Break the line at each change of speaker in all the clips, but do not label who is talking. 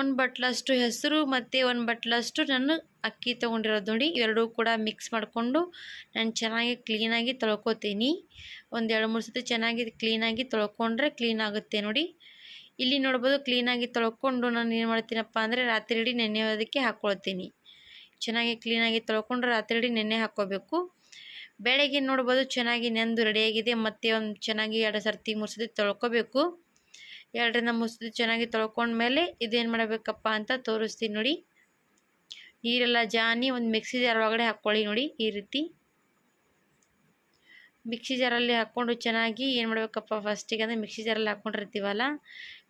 ಒಂದು ಬಟ್ಲಷ್ಟು ಹೆಸರು ಮತ್ತು ಒಂದು ಬಟ್ಲಷ್ಟು ನಾನು ಅಕ್ಕಿ ತೊಗೊಂಡಿರೋದು ನೋಡಿ. ಇವೆರಡೂ ಕೂಡ ಮಿಕ್ಸ್ ಮಾಡಿಕೊಂಡು ನಾನು ಚೆನ್ನಾಗಿ ಕ್ಲೀನಾಗಿ ತೊಳ್ಕೊತೀನಿ. ಒಂದು ಎರಡು ಮೂರು ಸತಿ ಚೆನ್ನಾಗಿ ಕ್ಲೀನಾಗಿ ತೊಳ್ಕೊಂಡ್ರೆ ಕ್ಲೀನ್ ಆಗುತ್ತೆ ನೋಡಿ. ಇಲ್ಲಿ ನೋಡ್ಬೋದು ಕ್ಲೀನಾಗಿ ತೊಳ್ಕೊಂಡು ನಾನು ಏನು ಮಾಡ್ತೀನಪ್ಪ ಅಂದರೆ ರಾತ್ರಿ ಇಡೀ ನೆನೆಯೋದಕ್ಕೆ ಹಾಕ್ಕೊಳ್ತೀನಿ ಚೆನ್ನಾಗಿ ಕ್ಲೀನಾಗಿ ತೊಳ್ಕೊಂಡು ರಾತ್ರಿ ಇಡೀ ನೆನೆ ಹಾಕ್ಕೋಬೇಕು ಬೆಳಗ್ಗೆ ನೋಡ್ಬೋದು ಚೆನ್ನಾಗಿ ನೆಂದು ರೆಡಿಯಾಗಿದೆ ಮತ್ತು ಒಂದು ಚೆನ್ನಾಗಿ ಎರಡು ಸರ್ತಿ ಮೂರು ಸರ್ತಿ ತೊಳ್ಕೊಬೇಕು. ಎರಡರಿಂದ ಸರ್ತಿ ಚೆನ್ನಾಗಿ ತೊಳ್ಕೊಂಡ್ಮೇಲೆ ಇದೇನು ಮಾಡಬೇಕಪ್ಪ ಅಂತ ತೋರಿಸ್ತೀನಿ ನೋಡಿ. ನೀರೆಲ್ಲ ಜಾನಿ ಒಂದು ಮಿಕ್ಸಿ ಜಾರ್ ಒಳಗಡೆ ಹಾಕ್ಕೊಳ್ಳಿ ನೋಡಿ ಈ ರೀತಿ. ಮಿಕ್ಸಿ ಜಾರಲ್ಲಿ ಹಾಕ್ಕೊಂಡು ಚೆನ್ನಾಗಿ ಏನು ಮಾಡಬೇಕಪ್ಪ ಫಸ್ಟಿಗೆ ಅಂದರೆ ಮಿಕ್ಸಿ ಜಾರಲ್ಲಿ ಹಾಕ್ಕೊಂಡಿರ್ತೀವಲ್ಲ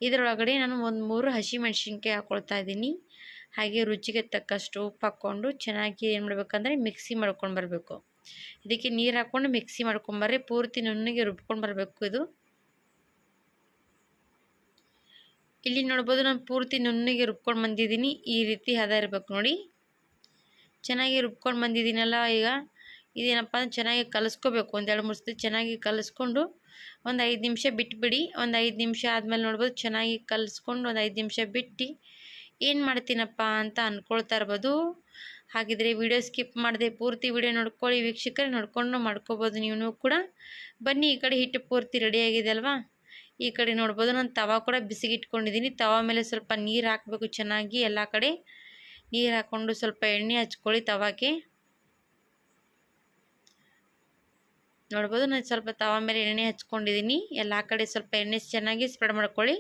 ಇದರೊಳಗಡೆ ನಾನು ಒಂದು ಮೂರು ಹಸಿ ಮೆಣಸಿನ್ಕಾಯಿ ಹಾಕ್ಕೊಳ್ತಾ ಇದ್ದೀನಿ. ಹಾಗೆ ರುಚಿಗೆ ತಕ್ಕಷ್ಟು ಉಪ್ಪು ಹಾಕ್ಕೊಂಡು ಚೆನ್ನಾಗಿ ಏನು ಮಾಡಬೇಕಂದ್ರೆ ಮಿಕ್ಸಿ ಮಾಡ್ಕೊಂಡು ಬರಬೇಕು. ಇದಕ್ಕೆ ನೀರು ಹಾಕ್ಕೊಂಡು ಮಿಕ್ಸಿ ಮಾಡ್ಕೊಂಬರ್ರಿ ಪೂರ್ತಿ ನುಣ್ಣಗೆ ರುಬ್ಕೊಂಡು ಬರಬೇಕು ಇದು. ಇಲ್ಲಿ ನೋಡ್ಬೋದು ನಾನು ಪೂರ್ತಿ ನುಣ್ಣಗೆ ರುಬ್ಕೊಂಡು ಬಂದಿದ್ದೀನಿ. ಈ ರೀತಿ ಹದ ಇರ್ಬೇಕು ನೋಡಿ. ಚೆನ್ನಾಗಿ ರುಬ್ಕೊಂಡು ಬಂದಿದ್ದೀನಲ್ಲ ಈಗ. ಇದೇನಪ್ಪ ಅಂದ್ರೆ ಚೆನ್ನಾಗಿ ಕಲಿಸ್ಕೋಬೇಕು. ಒಂದು ಎರಡು ಮೂರು ಸತಿ ಚೆನ್ನಾಗಿ ಕಲಿಸ್ಕೊಂಡು ಒಂದು ಐದು ನಿಮಿಷ ಬಿಟ್ಬಿಡಿ. ಒಂದು ಐದು ನಿಮಿಷ ಆದಮೇಲೆ ನೋಡ್ಬೋದು ಚೆನ್ನಾಗಿ ಕಲಿಸ್ಕೊಂಡು ಒಂದು ಐದು ನಿಮಿಷ ಬಿಟ್ಟು ಏನು ಮಾಡ್ತೀನಪ್ಪ ಅಂತ ಅಂದ್ಕೊಳ್ತಾ ಇರ್ಬೋದು. ಹಾಗಿದ್ರೆ ವಿಡಿಯೋ ಸ್ಕಿಪ್ ಮಾಡಿದೆ ಪೂರ್ತಿ ವಿಡಿಯೋ ನೋಡ್ಕೊಳ್ಳಿ. ವೀಕ್ಷಕರೇ ನೋಡ್ಕೊಂಡು ಮಾಡ್ಕೋಬೋದು ನೀವು ಕೂಡ. ಬನ್ನಿ ಈ ಕಡೆ ಹಿಟ್ಟು ಪೂರ್ತಿ ರೆಡಿಯಾಗಿದೆ ಅಲ್ವಾ? ಈ ಕಡೆ ನೋಡ್ಬೋದು, ನಾನು ತವಾ ಕೂಡ ಬಿಸಿಗೆ ಇಟ್ಕೊಂಡಿದ್ದೀನಿ ತವಾ ಮೇಲೆ ಸ್ವಲ್ಪ ನೀರು ಹಾಕಬೇಕು ಚೆನ್ನಾಗಿ ಎಲ್ಲ ಕಡೆ. ನೀರು ಹಾಕ್ಕೊಂಡು ಸ್ವಲ್ಪ ಎಣ್ಣೆ ಹಚ್ಕೊಳ್ಳಿ ತವಾಗೆ. ನೋಡ್ಬೋದು, ನಾನು ಸ್ವಲ್ಪ ತವಾ ಮೇಲೆ ಎಣ್ಣೆ ಹಚ್ಕೊಂಡಿದ್ದೀನಿ ಎಲ್ಲ ಕಡೆ ಸ್ವಲ್ಪ ಎಣ್ಣೆ ಚೆನ್ನಾಗಿ ಸ್ಪ್ರೆಡ್ ಮಾಡ್ಕೊಳ್ಳಿ.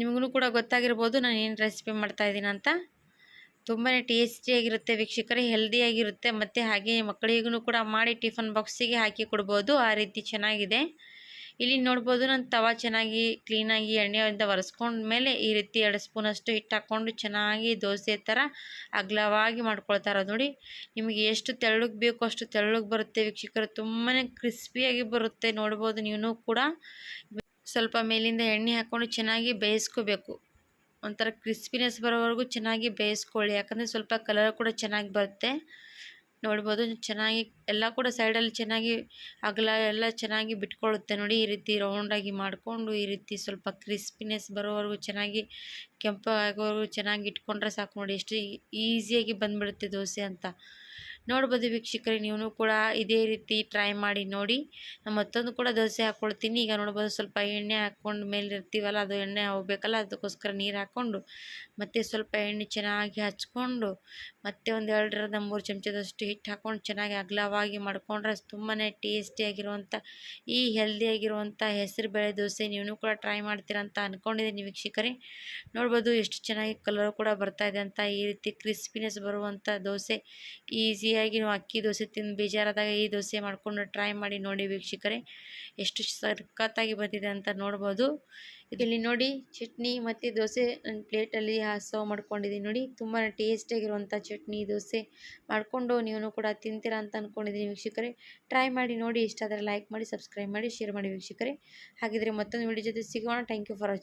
ನಿಮಗೂ ಕೂಡ ಗೊತ್ತಾಗಿರ್ಬೋದು ನಾನು ಏನು ರೆಸಿಪಿ ಮಾಡ್ತಾಯಿದ್ದೀನಿ ಅಂತ ತುಂಬಾ ಟೇಸ್ಟಿಯಾಗಿರುತ್ತೆ ವೀಕ್ಷಕರೇ ಹೆಲ್ದಿಯಾಗಿರುತ್ತೆ ಮತ್ತು ಹಾಗೆ ಮಕ್ಕಳಿಗೂ ಕೂಡ ಮಾಡಿ ಟಿಫನ್ ಬಾಕ್ಸಿಗೆ ಹಾಕಿ ಕೊಡ್ಬೋದು. ಆ ರೀತಿ ಚೆನ್ನಾಗಿದೆ. ಇಲ್ಲಿ ನೋಡ್ಬೋದು ನಾನು ತವಾ ಚೆನ್ನಾಗಿ ಕ್ಲೀನಾಗಿ ಎಣ್ಣೆಯಿಂದ ಒರೆಸ್ಕೊಂಡ್ಮೇಲೆ ಈ ರೀತಿ ಎರಡು ಸ್ಪೂನಷ್ಟು ಹಿಟ್ಟು ಹಾಕ್ಕೊಂಡು ಚೆನ್ನಾಗಿ ದೋಸೆ ಥರ ಅಗಲವಾಗಿ ಮಾಡ್ಕೊಳ್ತಾರೆ ನೋಡಿ. ನಿಮಗೆ ಎಷ್ಟು ತೆಳ್ಳಗೆ ಬೇಕೋ ಅಷ್ಟು ತೆಳ್ಳಗೆ ಬರುತ್ತೆ ವೀಕ್ಷಕರು. ತುಂಬಾ ಕ್ರಿಸ್ಪಿಯಾಗಿ ಬರುತ್ತೆ. ನೋಡ್ಬೋದು ನೀವು ಕೂಡ. ಸ್ವಲ್ಪ ಮೇಲಿಂದ ಎಣ್ಣೆ ಹಾಕ್ಕೊಂಡು ಚೆನ್ನಾಗಿ ಬೇಯಿಸ್ಕೋಬೇಕು. ಒಂಥರ ಕ್ರಿಸ್ಪಿನೆಸ್ ಬರೋವರೆಗೂ ಚೆನ್ನಾಗಿ ಬೇಯಿಸ್ಕೊಳ್ಳಿ. ಯಾಕಂದರೆ ಸ್ವಲ್ಪ ಕಲರ್ ಕೂಡ ಚೆನ್ನಾಗಿ ಬರುತ್ತೆ. ನೋಡ್ಬೋದು ಚೆನ್ನಾಗಿ ಎಲ್ಲ ಕೂಡ ಸೈಡಲ್ಲಿ ಚೆನ್ನಾಗಿ ಅಗಲ ಎಲ್ಲ ಚೆನ್ನಾಗಿ ಬಿಟ್ಕೊಳ್ಳುತ್ತೆ ನೋಡಿ. ಈ ರೀತಿ ರೌಂಡಾಗಿ ಮಾಡಿಕೊಂಡು ಈ ರೀತಿ ಸ್ವಲ್ಪ ಕ್ರಿಸ್ಪಿನೆಸ್ ಬರೋವರೆಗೂ ಚೆನ್ನಾಗಿ ಕೆಂಪು ಆಗೋವರೆಗೂ ಚೆನ್ನಾಗಿ ಇಟ್ಕೊಂಡ್ರೆ ಸಾಕು ನೋಡಿ. ಎಷ್ಟು ಈಸಿಯಾಗಿ ಬಂದುಬಿಡುತ್ತೆ ದೋಸೆ ಅಂತ. ನೋಡ್ಬೋದು ವೀಕ್ಷಕರೇ, ನೀವು ಕೂಡ ಇದೇ ರೀತಿ ಟ್ರೈ ಮಾಡಿ ನೋಡಿ. ಮತ್ತೊಂದು ಕೂಡ ದೋಸೆ ಹಾಕ್ಕೊಳ್ತೀನಿ ಈಗ ನೋಡ್ಬೋದು ಸ್ವಲ್ಪ ಎಣ್ಣೆ ಹಾಕ್ಕೊಂಡು ಮೇಲೆ ಇರ್ತೀವಲ್ಲ, ಅದು ಎಣ್ಣೆ ಹೋಗ್ಬೇಕಲ್ಲ, ಅದಕ್ಕೋಸ್ಕರ ನೀರು ಹಾಕ್ಕೊಂಡು, ಮತ್ತು ಸ್ವಲ್ಪ ಎಣ್ಣೆ ಚೆನ್ನಾಗಿ ಹಚ್ಕೊಂಡು, ಮತ್ತು ಒಂದು ಎರಡರಿಂದ ಮೂರು ಚಮಚದಷ್ಟು ಹಿಟ್ಟು ಹಾಕ್ಕೊಂಡು ಚೆನ್ನಾಗಿ ಅಗಲವಾಗಿ ಮಾಡಿಕೊಂಡ್ರೆ ತುಂಬಾ ಟೇಸ್ಟಿಯಾಗಿರುವಂಥ ಈ ಹೆಲ್ದಿಯಾಗಿರುವಂಥ ಹೆಸರು ಬೇಳೆ ದೋಸೆ ನೀವು ಕೂಡ ಟ್ರೈ ಮಾಡ್ತೀರಾ ಅಂತ ಅಂದ್ಕೊಂಡಿದ್ದೀನಿ ವೀಕ್ಷಕರೇ. ನೋಡ್ಬೋದು ಎಷ್ಟು ಚೆನ್ನಾಗಿ ಕಲರ್ ಕೂಡ ಬರ್ತಾ ಇದೆ ಅಂತ, ಈ ರೀತಿ ಕ್ರಿಸ್ಪಿನೆಸ್ ಬರುವಂಥ ದೋಸೆ ಈಸಿಯಾಗಿ ನೀವು ಅಕ್ಕಿ ದೋಸೆ ತಿಂದು ಬೇಜಾರಾದಾಗ ಈ ದೋಸೆ ಮಾಡಿಕೊಂಡು ಟ್ರೈ ಮಾಡಿ ನೋಡಿ ವೀಕ್ಷಕರೇ. ಎಷ್ಟು ಸಖತ್ತಾಗಿ ಬಂದಿದೆ ಅಂತ ನೋಡ್ಬೋದು. ಇಲ್ಲಿ ನೋಡಿ ಚಟ್ನಿ ಮತ್ತು ದೋಸೆ ನನ್ನ ಪ್ಲೇಟಲ್ಲಿ ಸರ್ವ್ ಮಾಡ್ಕೊಂಡಿದ್ದೀನಿ ನೋಡಿ. ತುಂಬಾ ಟೇಸ್ಟಿಯಾಗಿರುವಂಥ ಚಟ್ನಿ, ದೋಸೆ ಮಾಡಿಕೊಂಡು ನೀವು ಕೂಡ ತಿಂತೀರಾ ಅಂತ ಅಂದ್ಕೊಂಡಿದ್ದೀನಿ ವೀಕ್ಷಕರೇ. ಟ್ರೈ ಮಾಡಿ ನೋಡಿ. ಇಷ್ಟ ಆದರೆ ಲೈಕ್ ಮಾಡಿ ಸಬ್ಸ್ಕ್ರೈಬ್ ಮಾಡಿ ಶೇರ್ ಮಾಡಿ ವೀಕ್ಷಕರೇ. ಹಾಗಿದ್ರೆ ಮತ್ತೊಂದು ವಿಡಿಯೋ ಜೊತೆ ಸಿಗೋಣ. Thank you for watching